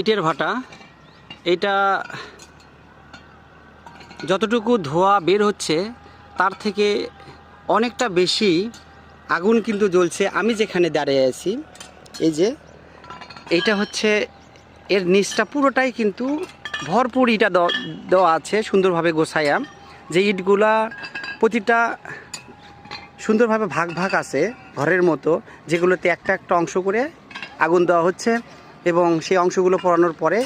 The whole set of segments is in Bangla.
ইটের ভাটা। এটা যতটুকু ধোয়া বের হচ্ছে, তার থেকে অনেকটা বেশি আগুন কিন্তু জ্বলছে। আমি যেখানে দাঁড়িয়ে আছি, এই যে এইটা হচ্ছে এর নিচটা পুরোটাই কিন্তু ভরপুর ইটা দেওয়া আছে সুন্দরভাবে গোছায়া। যে ইটগুলা প্রতিটা সুন্দরভাবে ভাগ ভাগ আছে ঘরের মতো, যেগুলোতে একটা একটা অংশ করে আগুন দেওয়া হচ্ছে। এবং সেই অংশগুলো পড়ানোর পরে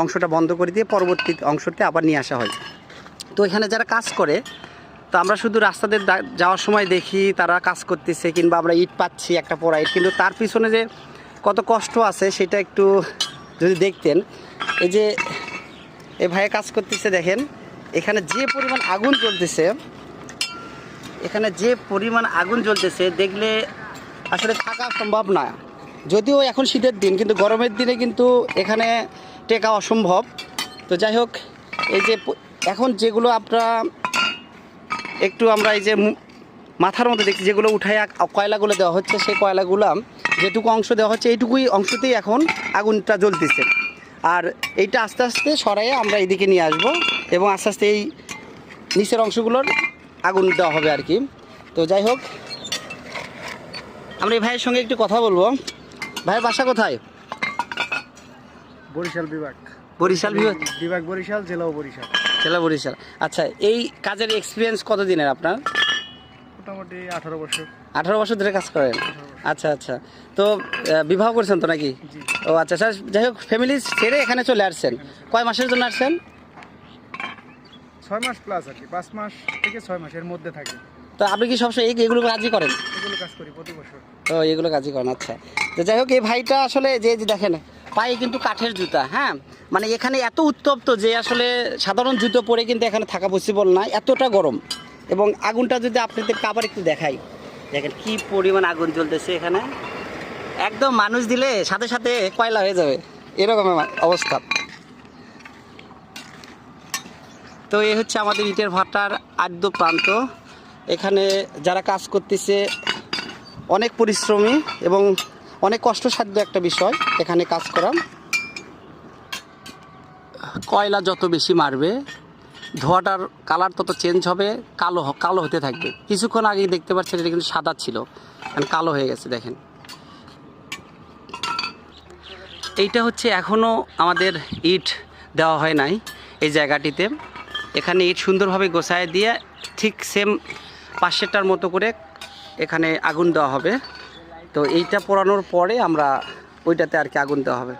অংশটা বন্ধ করে দিয়ে পরবর্তী অংশতে আবার নিয়ে আসা হয়। তো এখানে যারা কাজ করে, তো আমরা শুধু রাস্তাতে যাওয়ার সময় দেখি তারা কাজ করতেছে কিংবা আমরা ইট পাচ্ছি একটা পড়া ইট। কিন্তু তার পিছনে যে কত কষ্ট আছে সেটা একটু যদি দেখতেন। এই যে এ ভাইয়ে কাজ করতেছে দেখেন, এখানে যে পরিমাণ আগুন জ্বলতেছে, এখানে যে পরিমাণ আগুন জ্বলতেছে, দেখলে আসলে থাকা সম্ভব না। যদিও এখন শীতের দিন, কিন্তু গরমের দিনে কিন্তু এখানে টেকা অসম্ভব। তো যাই হোক, এই যে এখন যেগুলো আপনারা একটু আমরা এই যে মাথার মধ্যে দেখছি, যেগুলো উঠায় কয়লাগুলো দেওয়া হচ্ছে, সেই কয়লাগুলো যেটুকু অংশ দেওয়া হচ্ছে, এইটুকুই অংশতেই এখন আগুনটা জ্বলতেছে। আর এইটা আস্তে আস্তে সরাইয়ে আমরা এইদিকে নিয়ে আসব এবং আস্তে আস্তে এই নিচের অংশগুলোর আগুন দেওয়া হবে আর কি। তো যাই হোক, আমরা এই ভাইয়ের সঙ্গে একটু কথা বলব। ভাইয়ের বাসা কোথায়? বরিশাল বিভাগ। বরিশাল বিভাগ? বিভাগ বরিশাল জেলাও বরিশাল। জেলা বরিশাল। আচ্ছা এই কাজের এক্সপিরিয়েন্স কতদিনের আপনার? মোটামুটি আঠারো বছর। আঠারো বছর ধরে কাজ করেন? আচ্ছা আচ্ছা। তো বিবাহ করেছেন তো নাকি? ও আচ্ছা স্যার যাই হোক ফ্যামিলি ছেড়ে এখানে চলে আসছেন। কয় মাসের জন্য আসছেন? ছয় মাস প্লাস আর কি পাঁচ মাস থেকে ছয় মাসের মধ্যে থাকে। তো আপনি কি সবসময় এগুলো কাজই করেন? এগুলো কাজ করি প্রতি বছর। তো এগুলো কাজই করেন আচ্ছা। তো যাই হোক এই ভাইটা আসলে যে যে দেখেন পায়ে কিন্তু কাঠের জুতা হ্যাঁ? মানে এখানে এত উত্তপ্ত যে আসলে সাধারণ জুতো পরে কিন্তু এখানে থাকা পসিবল না এতটা গরম। এবং আগুনটা যদি আপনাদেরকে আবার একটু দেখাই। দেখেন কি পরিমাণ আগুন জ্বলতেছে এখানে। একদম মানুষ দিলে সাথে সাথে কয়লা হয়ে যাবে। এরকম অবস্থা। তো এই হচ্ছে আমাদের ইটের ভাটার আদ্য প্রান্ত। এখানে যারা কাজ করতেছে অনেক পরিশ্রমী এবং অনেক কষ্টসাধ্য একটা বিষয় এখানে কাজ করা। কয়লা যত বেশি মারবে, ধোয়াটার কালার তত চেঞ্জ হবে, কালো কালো হতে থাকবে। কিছুক্ষণ আগে দেখতে পাচ্ছেন এটা কিন্তু সাদা ছিল এখন কালো হয়ে গেছে, দেখেন। এইটা হচ্ছে এখনও আমাদের ইট দেওয়া হয় নাই এই জায়গাটিতে। এখানে ইট সুন্দরভাবে গোছায় দিয়ে ঠিক সেম পাশেরটার মতো করে এখানে আগুন দেওয়া হবে। তো এইটা পোড়ানোর পরে আমরা ওইটাতে আর কি আগুন দেওয়া হবে।